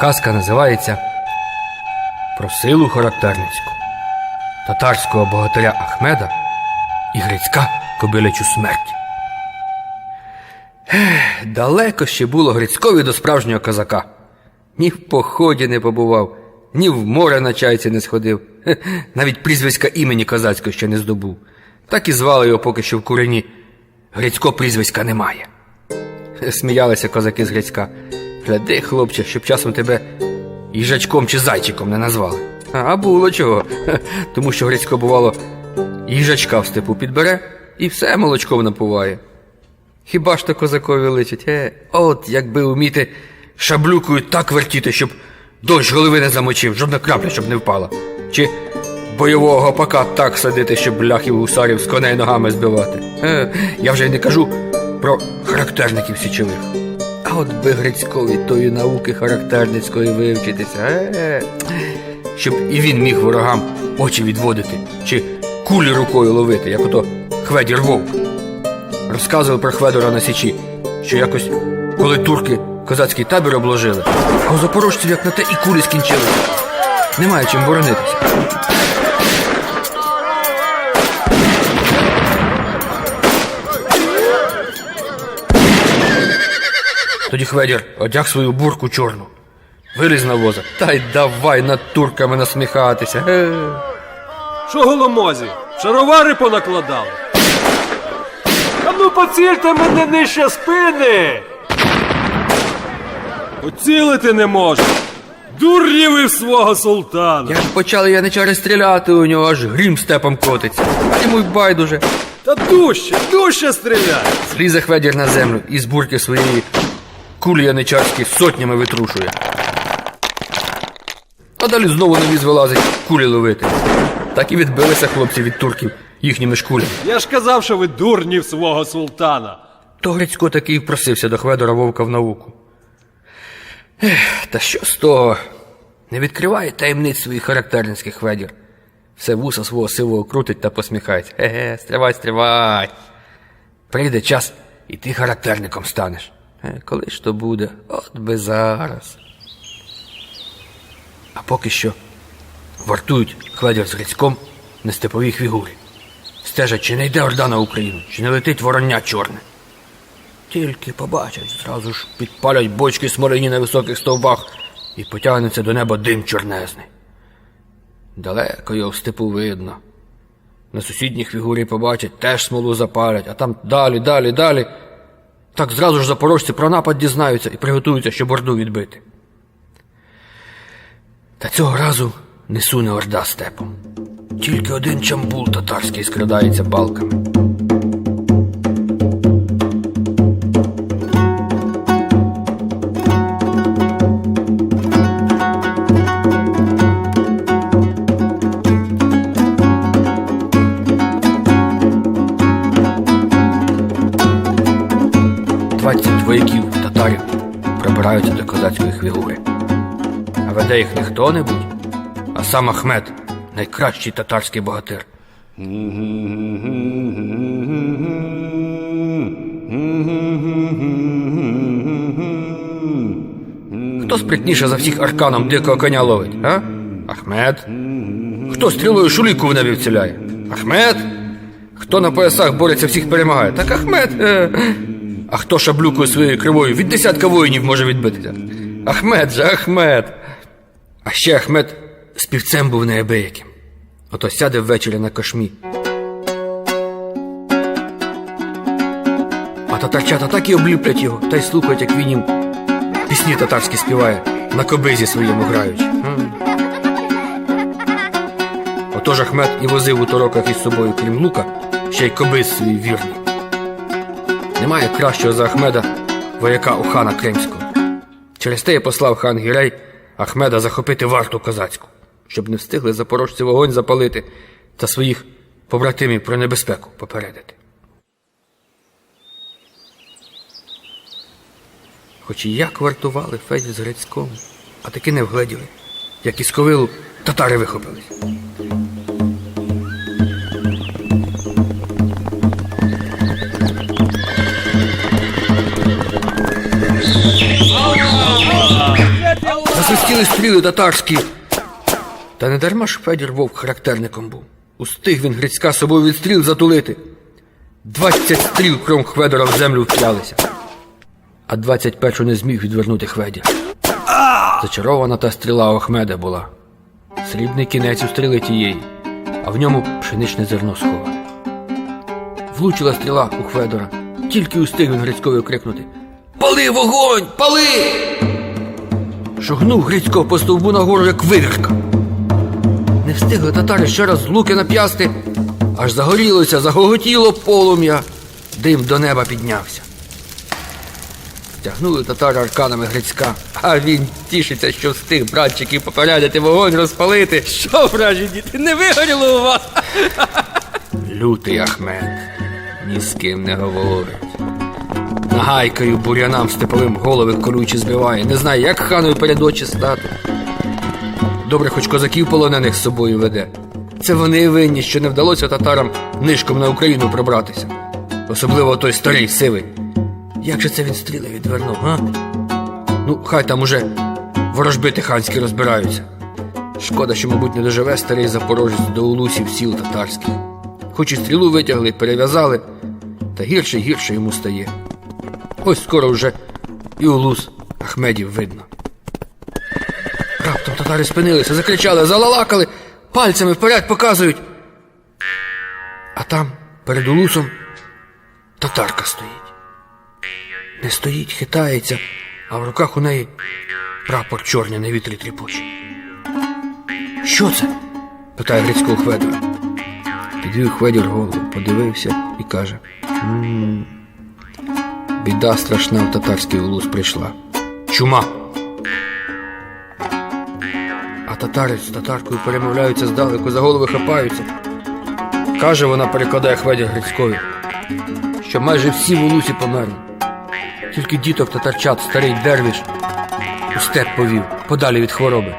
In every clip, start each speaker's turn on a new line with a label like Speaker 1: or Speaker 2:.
Speaker 1: Казка називається Про силу характерницьку, татарського богатиря Ахмеда і Грицька кобилячу смерть. Ех, далеко ще було Грицькові до справжнього козака. Ні в поході не побував, ні в море на чайці не сходив, Хе, навіть прізвиська імені козацького ще не здобув. Так і звали його поки що в курені. Грицько прізвиська немає. Сміялися козаки з Грицька. Гляди, хлопче, щоб часом тебе їжачком чи зайчиком не назвали. А було чого. Тому що Грицько, бувало, їжачка в степу підбере і все молочком напуває. Хіба ж то козакові личить? Е, от якби вміти шаблюкою так вертіти, щоб дощ голови не замочив, жодна крапля, щоб не впала. Чи бойового гопака так садити, щоб ляхів гусарів з коней ногами збивати. Е, я вже й не кажу про характерників січових. От би Грицькові тої науки характерницької вивчитися, е, щоб і він міг ворогам очі відводити, чи кулі рукою ловити, як ото Хведір Вовк. Розказував про Хведора на Січі, що якось, коли турки козацький табір обложили, а у запорожців як на те і кулі скінчилися. Немає чим боронитися. Тоді Хведір одяг свою бурку чорну, виліз на воза, та й давай над турками насміхатися.
Speaker 2: Що голомозі? Шаровари понакладали. А ну поцільте мене нижче спини. Поцілити не можу. Дурні ви свого султана.
Speaker 1: Як почали яничари стріляти у нього, аж грім степом котиться. Йому й байдуже.
Speaker 2: Та дужче, дужче стріляй.
Speaker 1: Злізе Хведір на землю і з бурки своєї кулі яничарські сотнями витрушує. А далі знову на віз вилазить кулі ловити. Так і відбилися хлопці від турків їхніми ж кулями.
Speaker 2: Я ж казав, що ви дурні свого султана.
Speaker 1: То Грицько таки і просився до Хведора Вовка в науку. Ех, та що з того? Не відкриває таємниць своїх характерницьких Хведір. Все вуса свого сивого крутить та посміхається. Ге-ге, стривай, стривай. Прийде час, і ти характерником станеш. Коли ж то буде? От би зараз. А поки що вартують Хведір з Грицьком на степовій фігурі. Стежать, чи не йде орда на Україну, чи не летить вороння чорне. Тільки побачать, зразу ж підпалять бочки смолині на високих стовбах і потягнеться до неба дим чорнезний. Далеко його в степу видно. На сусідній фігурі побачать, теж смолу запалять, а там далі, далі, далі. Так зразу ж запорожці про напад дізнаються і приготуються, щоб орду відбити. Та цього разу не суне орда степом. Тільки один чамбул татарський скрадається балками. Вояків татарів пробираються до козацької фігури. А веде їх не хто-небудь, а сам Ахмед, найкращий татарський богатир. Хто спритніше за всіх арканом дикого коня ловить, а? Ахмед. Хто стрілою шуліку в небі вціляє? Ахмед. Хто на поясах бореться, всіх перемагає? Так Ахмед. А хто шаблюкою своєю кривою від десятка воїнів може відбитися? Ахмед же, Ахмед. А ще Ахмед співцем був неабияким. Ото сяде ввечері на кошмі. А татарчата так і обліплять його, та й слухають, як він їм пісні татарські співає, на кобизі своєму граючи. Отож Ахмед і возив у тороках із собою, крім лука, ще й кобиз свій вірний. Немає кращого за Ахмеда вояка у хана Кримського. Через те я послав хан Гірей Ахмеда захопити варту козацьку, щоб не встигли запорожці вогонь запалити та своїх побратимів про небезпеку попередити. Хоч і як вартували Федю з Грицьком, а таки не вгледіли, як із ковилу татари вихопились. Свистіли стріли татарські. Та не дарма ж Федір Вовк характерником був. Устиг він Грицька собою від стріл затулити. Двадцять стріл кром Хведора в землю вп'ялися. А двадцять першу не зміг відвернути Хведір. Зачарована та стріла у Ахмеда була. Срібний кінець у стріли тієї, а в ньому пшеничне зерно сховане. Влучила стріла у Хведора, тільки устиг він Грицькові крикнути Пали вогонь! Пали! Шогнув Грицько по стовбу нагору, як вивірка. Не встигли татари ще раз луки нап'ясти, аж загорілося, загоготіло полум'я, дим до неба піднявся. Тягнули татари арканами Грицька, а він тішиться, що встиг братчиків попередити вогонь розпалити.
Speaker 2: Що, вражі діти, не вигоріло у вас?
Speaker 1: Лютий Ахмед ні з ким не говорить. Нагайкою бур'янам степовим голови колючі збиває, не знає, як ханою перед очі стати. Добре, хоч козаків полонених з собою веде. Це вони винні, що не вдалося татарам нишком на Україну пробратися. Особливо той старий сивий. Як же це він стріли відвернув, га? Ну, хай там уже ворожбити ханські розбираються. Шкода, що, мабуть, не доживе старий запорожець до улусів сіл татарських. Хоч і стрілу витягли, перев'язали, та гірше гірше йому стає. Ось скоро вже і улус Ахмедів видно. Раптом татари спинилися, закричали, залалакали, пальцями вперед показують. А там, перед улусом, татарка стоїть. Не стоїть, хитається, а в руках у неї прапор чорний на вітрі тріпоче. Що це? питає Грицького Хведора. Підвів Хведір голову, подивився і каже: «М, Біда страшна в татарський улус прийшла. Чума. А татари з татаркою перемовляються здалеку, за голови хапаються. Каже, вона перекладає Хведір Грицькові, що майже всі в улусі померли. Тільки діток татарчат, старий дервіш, у степ повів, подалі від хвороби.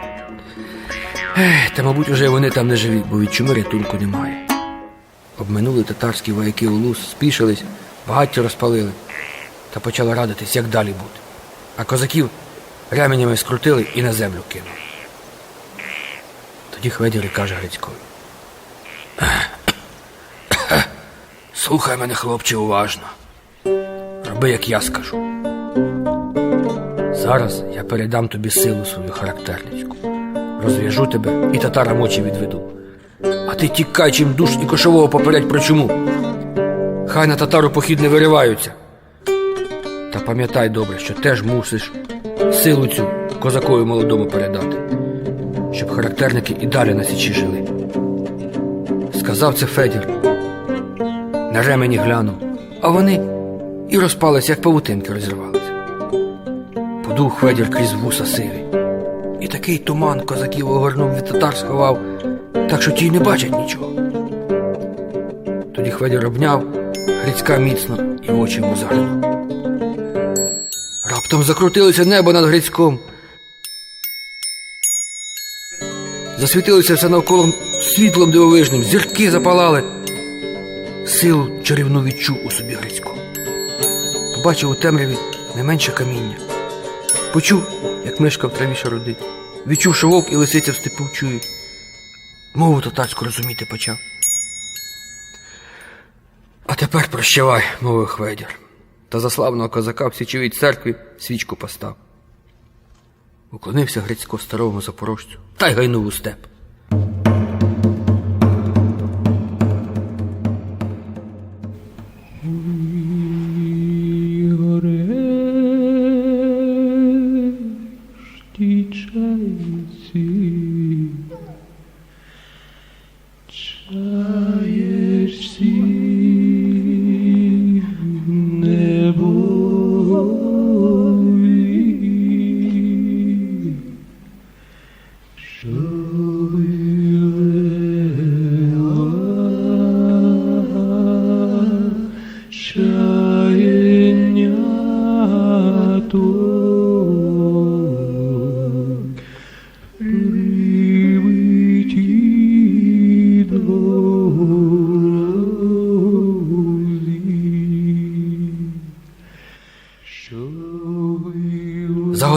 Speaker 1: Ех, та, мабуть, уже вони там не живі, бо від чуми рятунку немає. Обминули татарські вояки улус, спішились, багаття розпалили та почали радитись, як далі бути. А козаків ременями скрутили і на землю кинули. Тоді Хведір каже Грицькові. Слухай мене, хлопче, уважно. Роби, як я скажу. Зараз я передам тобі силу свою характерницьку. Розв'яжу тебе і татарам очі відведу. А ти тікай, чим душ і кошового попередь про чому. Хай на татару похід не вириваються. Та пам'ятай добре, що теж мусиш силу цю козакові молодому передати, щоб характерники і далі на січі жили. Сказав це Федір. На ремені глянув, а вони і розпалися, як павутинки розірвалися. Подув Хведір крізь вуса сиві. І такий туман козаків огорнув від татар сховав, так що ті й не бачать нічого. Тоді Хведір обняв Грицька міцно і очі йому заглянув. Раптом закрутилося небо над Грицьком. Засвітилося все навколо світлом дивовижним, зірки запалали. Силу чарівну відчув у собі Грицько. Побачив у темряві не менше каміння. Почув, як мишка в траві шародить. Відчув, що вовк і лисиця в степу чують. Мову татарську розуміти почав. А тепер прощавай, мовив Хведір. Та за славного козака в січовій церкві свічку постав. Уклонився Грицько старому запорожцю та й гайнув у степ.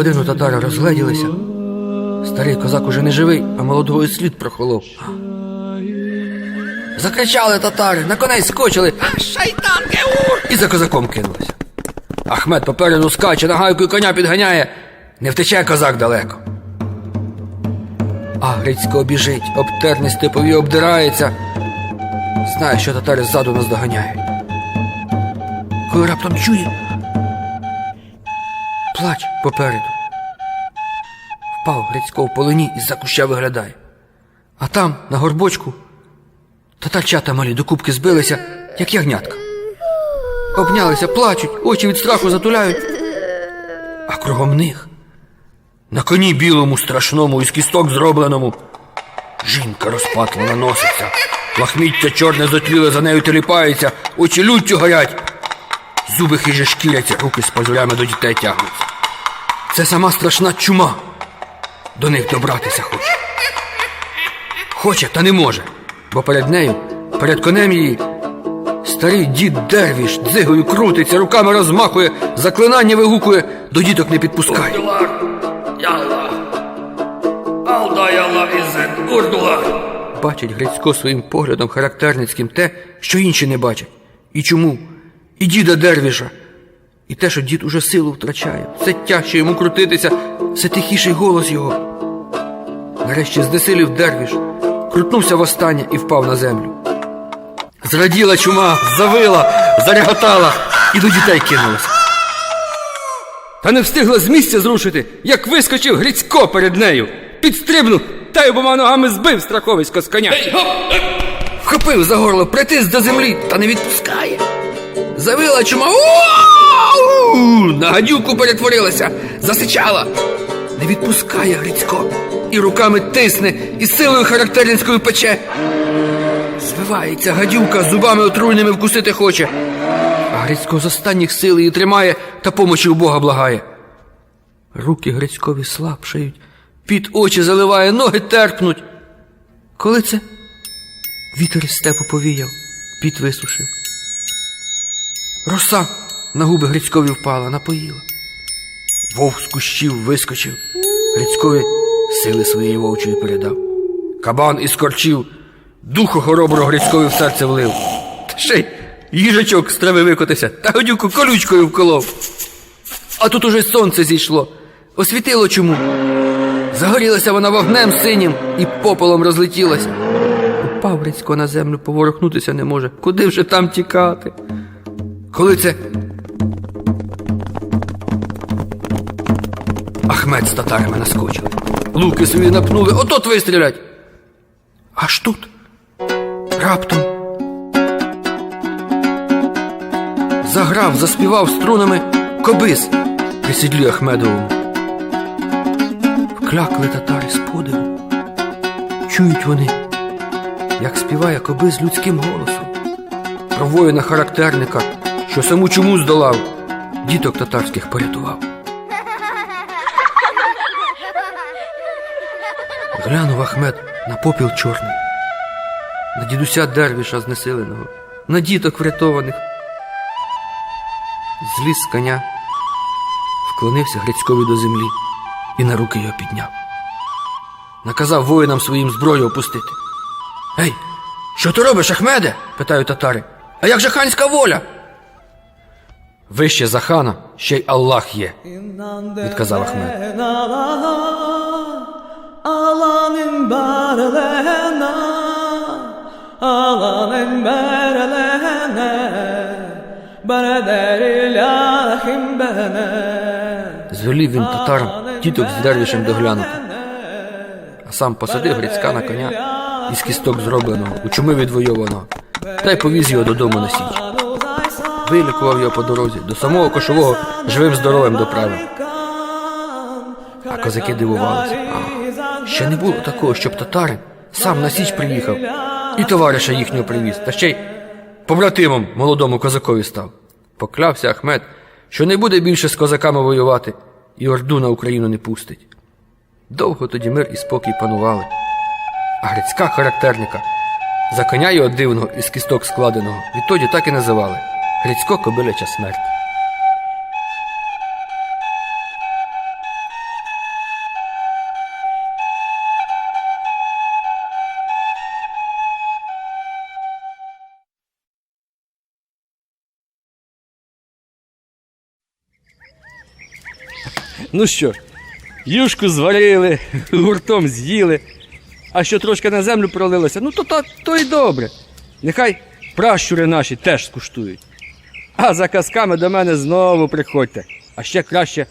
Speaker 1: Годину татари розгледілися, Старий козак уже не живий, а молодого і слід прохолов. Закричали татари, на коней скочили. Шайтан Геур! І за козаком кинулися. Ахмед попереду скаче, нагайкою коня підганяє. Не втече козак далеко. А Грицько біжить, обтерне степові обдирається. Знає, що татари ззаду нас доганяють. Коли раптом чує. Плач попереду. Впав Грицько в полоні і з-за куща виглядає. А там, на горбочку, татарчата малі до кубки збилися, як ягнятка. Обнялися, плачуть, очі від страху затуляють. А кругом них на коні білому, страшному, із кісток зробленому. Жінка розпатлана носиться, лахміття чорне зотліле за нею теліпається, очі люттю горять. Зуби хиже шкіряться, руки з пазурями до дітей тягнуться. Це сама страшна чума. До них добратися хоче. Хоче, та не може, бо перед нею, перед конем її, старий дід Дервіш дзигою крутиться, руками розмахує, заклинання вигукує, до діток не підпускає. Бачить Грицько своїм поглядом характерницьким те, що інші не бачать. І чому? І діда Дервіша. І те, що дід уже силу втрачає, все тяжче йому крутитися, все тихіший голос його. Нарешті знесилів Дервіш, крутнувся востаннє і впав на землю. Зраділа чума, завила, зареготала і до дітей кинулася. Та не встигла з місця зрушити, як вискочив Грицько перед нею. Підстрибнув та й обома ногами збив страховисько з коня. Вхопив за горло, притис до землі та не відпускає. Завила чума. На гадюку перетворилася, засичала. Не відпускає Грицько. І руками тисне, і силою характерницькою пече. Звивається гадюка, зубами отруйними вкусити хоче. А Грицько з останніх сил її тримає та помочі у Бога благає. Руки Грицькові слабшають, під очі заливає, ноги терпнуть. Коли це? Вітер із степу повіяв, під висушив. Роса на губи Грицькові впала, напоїла. Вовк з кущів вискочив, Грицькові сили своєї вовчої передав. Кабан із корчів духу хороброго Грицькові в серце влив. Та ще й їжачок з трави викотився та годюку колючкою вколов. А тут уже сонце зійшло, освітило чому. Загорілася вона вогнем синім і попелом розлетілася. Упав Грицько на землю, поворухнутися не може. Куди вже там тікати? Коли це. Ахмед з татарами наскочили. Луки свої напнули, отот вистрілять. Аж тут. Раптом. Заграв, заспівав струнами кобис при сідлі Ахмедовому. Вклякли татари з подиву. Чують вони, як співає кобис людським голосом. Про воїна характерника, що саму чому здолав, діток татарських порятував. Глянув Ахмед на попіл чорний, на дідуся Дервіша знесиленого, на діток врятованих. Зліз з коня, вклонився Грицькові до землі і на руки його підняв. Наказав воїнам своїм зброю опустити. Ей, що ти робиш, Ахмеде? питають татари. А як же ханська воля? Вище за хана ще й Аллах є, відказав Ахмед.
Speaker 3: Barlığına Alanın barlığına Beraber ilahim
Speaker 1: Звелів він татарам діток з дервішем доглянути, а сам посадив Грицька на коня із кісток зробленого, у чуми відвойованого, та й повіз його додому на січ. Вилікував його по дорозі, до самого кошового живим здоровим доправив. А козаки дивувалися. Ще не було такого, щоб татарин сам на січ приїхав і товариша їхнього привіз, та ще й побратимом молодому козакові став. Поклявся Ахмед, що не буде більше з козаками воювати і орду на Україну не пустить. Довго тоді мир і спокій панували. А Грицька характерника за коня його дивного із кісток складеного відтоді так і називали Грицько кобиляча смерть. Ну що, юшку зварили, гуртом з'їли, а що трошки на землю пролилося, ну то, то, то й добре. Нехай пращури наші теж скуштують. А за казками до мене знову приходьте. А ще краще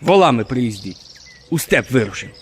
Speaker 1: волами приїздіть. У степ вирушимо.